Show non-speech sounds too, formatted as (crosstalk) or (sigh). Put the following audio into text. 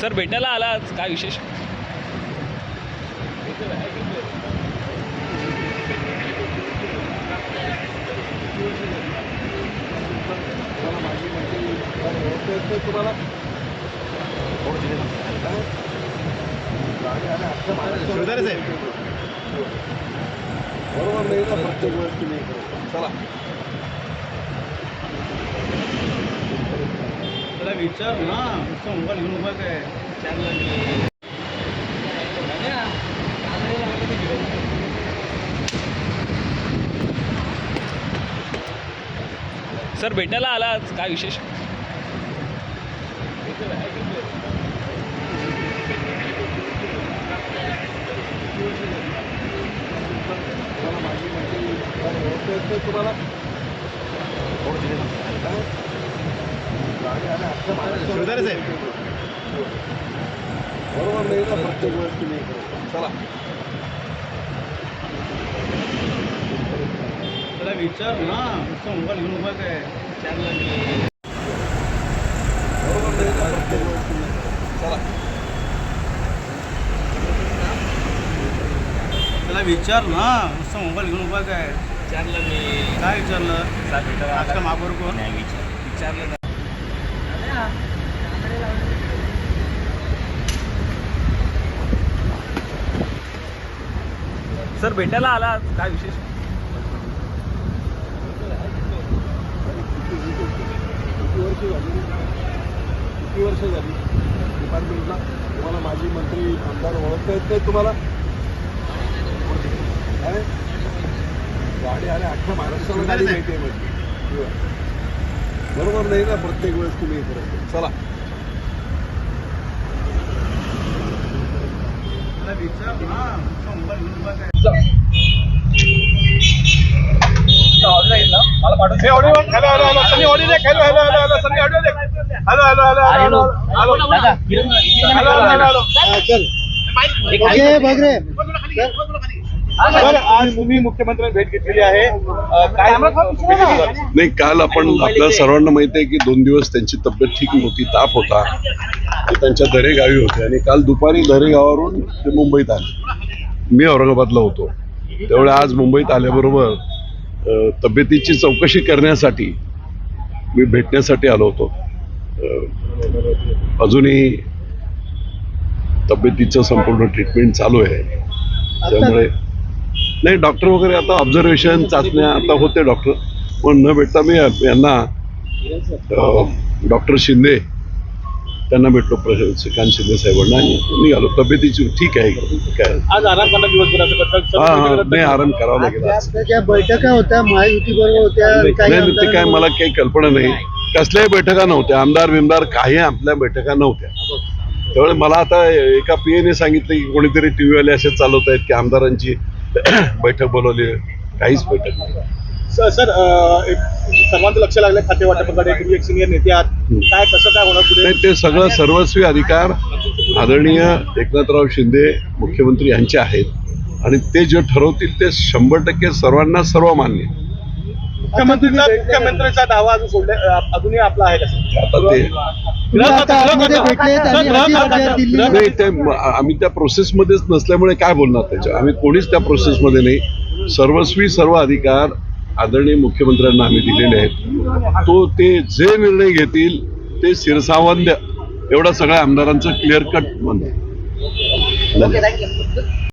Sir भेटायला आलाच काय विशेष? बरोबर नाही ना प्रत्येक वेळेस तुम्ही चला. त्याला विचार ना नुसतं मोबाईल घेऊन उभा काय? सर भेटायला आलात? काय विशेष मला माझी माहिती ओळखता येत नाही तुम्हाला बरोबर नाही ना प्रत्येक वेळेस तुम्ही. चला. त्याला विचार ना. नुसतं मोबाईल घेऊन उभा काय? बरोबर नाही ना प्रत्येक वेळेस तुम्ही. चला. त्याला विचार ना. नुसतं मोबाईल घेऊन उभा काय? विचारलं मी. काय विचारलं? आजकाल महापौर कोण? विचारलं. सर भेटायला आलात काय विशेष? किती वर्ष झाली? किती वर्ष झाली डिपार्टमेंटला. तुम्हाला माजी मंत्री आमदार ओळखता येत नाही तुम्हाला? काय? गाडी आणि अख्ख्या महाराष्ट्राला गाडी माहिती आहे म्हणजे बरोबर नाही ना प्रत्येक वेळेस तुम्ही हे करत चला त्याला विचार ना आज तुम्ही मुख्यमंत्र्यांनी भेट घेतलेली आहे. नाही काल आपण आपल्या सर्वांना माहिती आहे की दोन दिवस त्यांची तब्येत ठीक नव्हती ताप होता. ते त्यांच्या दरेगावी होते आणि काल दुपारी दरेगावावरून ते मुंबईत आले. मी औरंगाबादला होतो. त्यामुळे आज मुंबईत आल्याबरोबर तब्येतीची चौकशी करण्यासाठी मी भेटण्यासाठी आलो होतो. अजूनही तब्येतीचं संपूर्ण ट्रीटमेंट चालू आहे. त्यामुळे नाही डॉक्टर वगैरे आता ऑब्झर्वेशन चाचण्या आता होते डॉक्टर पण न भेटता मी यांना डॉक्टर शिंदे त्यांना भेटलो श्रीकांत शिंदे साहेबांना. आणि निघालो तब्येतीची ठीक आहे. काय आज आराम दिवसभराचं हा हा. नाही आराम करावा लागेल बैठका होत्या महायुती बरोबर होत्या नाही ते काय मला काही कल्पना नाही. कसल्याही बैठका नव्हत्या. आमदार बिमदार काही आपल्या बैठका नव्हत्या. त्यामुळे मला आता एका पीएने सांगितलं की कोणीतरी टी व्हीवाले असे चालवत आहेत की आमदारांची (coughs) बैठक बोलवली. काहीच बैठक नाही. सर एक सर्वांचं लक्ष लागलं खाते वाटपाकडे तुम्ही एक सिनियर नेते आहात. काय कसं काय होणार पुढे? नाही ते सगळं सर्वस्वी अधिकार आदरणीय एकनाथराव शिंदे मुख्यमंत्री यांचे आहेत. आणि ते जे ठरवतील ते शंभर टक्के सर्वांना सर्व मान्य. मुख्यमंत्रीचा मुख्यमंत्र्यांचा दावा अजून सोडले अं, अजूनही आपला आहे कसं आता ते नाही ते आम्ही त्या प्रोसेसमध्येच नसल्यामुळे काय बोलणार त्याच्या आम्ही कोणीच त्या प्रोसेसमध्ये नाही. सर्वस्वी सर्व अधिकार आदरणीय मुख्यमंत्र्यांना आम्ही दिलेले आहेत. तो ते जे निर्णय घेतील ते शिरसावंद्य एवढा सगळ्या आमदारांचं क्लिअर कट म्हणणं आहे.